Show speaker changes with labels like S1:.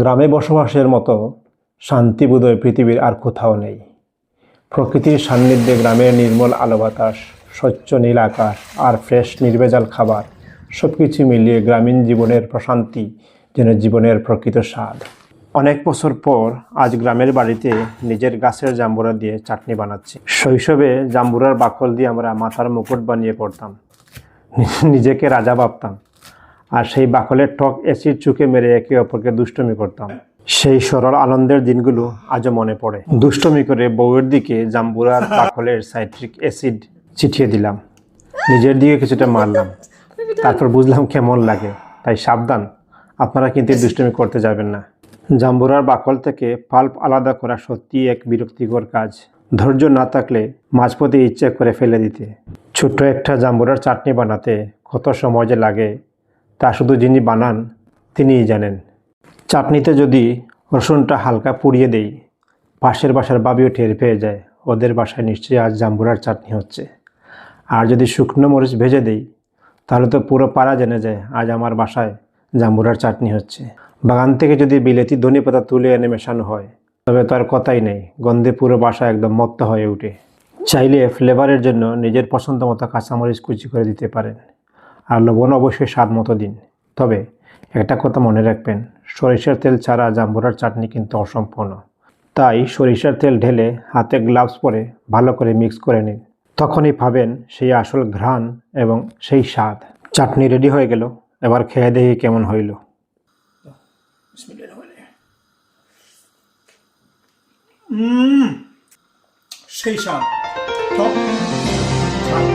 S1: গ্রামে বসবাসের মতো শান্তিবোধয় পৃথিবীর আর কোথাও নেই। প্রকৃতির সান্নিধ্যে গ্রামের নির্মল আলো বাতাস, স্বচ্ছ নীল আকাশ আর ফ্রেশ নির্ভেজাল খাবার সব কিছু মিলিয়ে গ্রামীণ জীবনের প্রশান্তি যেন জীবনের প্রকৃত স্বাদ। অনেক বছর পর আজ গ্রামের বাড়িতে নিজের গাছের জাম্বুরা দিয়ে চাটনি বানাচ্ছি। শৈশবে জাম্বুরার বাকল দিয়ে আমরা মাথার মুকুট বানিয়ে পড়তাম। নিজেকে রাজা ভাবতাম। আর সেই বাকলের টক অ্যাসিড চুকে মেরে একে অপরকে দুষ্টমি করতাম। সেই সরল আনন্দের দিনগুলো আজও মনে পড়ে। দুষ্টমি করে বউয়ের দিকে জাম্বুরার বাকলের সাইট্রিক অ্যাসিড ছিটিয়ে দিলাম। নিজের দিকে কিছুটা মারলাম। তারপর বুঝলাম কেমন লাগে। তাই সাবধান। আপনারা কিন্তু দুষ্টমি করতে যাবেন না। জাম্বুরার বাকল থেকে পাল্প আলাদা করা সত্যি এক বিরক্তিকর কাজ। ধৈর্য না থাকলে মাঝপথে ইচ্ছে করে ফেলে দিতে। ছোট্ট একটা জাম্বুরার চাটনি বানাতে কত সময় যে লাগে। তা শুধু যিনি বানান, তিনিই জানেন। চাটনিতে যদি রসুনটা হালকা পুড়িয়ে দেই, পাশের বাসার বাবিও টের পেয়ে যায়, ওদের বাসায় নিশ্চয়ই আজ জাম্বুরার চাটনি হচ্ছে। আর যদি শুকনো মরিচ ভেজে দেই, তাহলে তো পুরো পাড়া জেনে যায়, আজ আমার বাসায় জাম্বুরার চাটনি হচ্ছে। বাগান থেকে যদি বিলেতি ধনে পাতা তুলে এনে মেশানো হয়, তবে তার কথাই নেই, গন্ধে পুরো বাসা একদম মত্ত হয়ে ওঠে চাইলে ফ্লেভারের জন্য নিজের পছন্দ মতো কাঁচামরিচ কুচি করে দিতে পারেন। আর লবণ অবশ্যই স্বাদ মতো দিন। তবে একটা কথা মনে রাখবেন, সরিষার তেল ছাড়া জাম্বুরার চাটনি কিন্তু অসম্পূর্ণ। তাই সরিষার তেল ঢেলে হাতে গ্লাভস পরে ভালো করে মিক্স করে নিন। তখনই পাবেন সেই আসল ঘ্রাণ এবং সেই স্বাদ। চাটনি রেডি হয়ে গেল, এবার খেয়ে দেখি কেমন হইল।
S2: সেই স্বাদ। ঝাল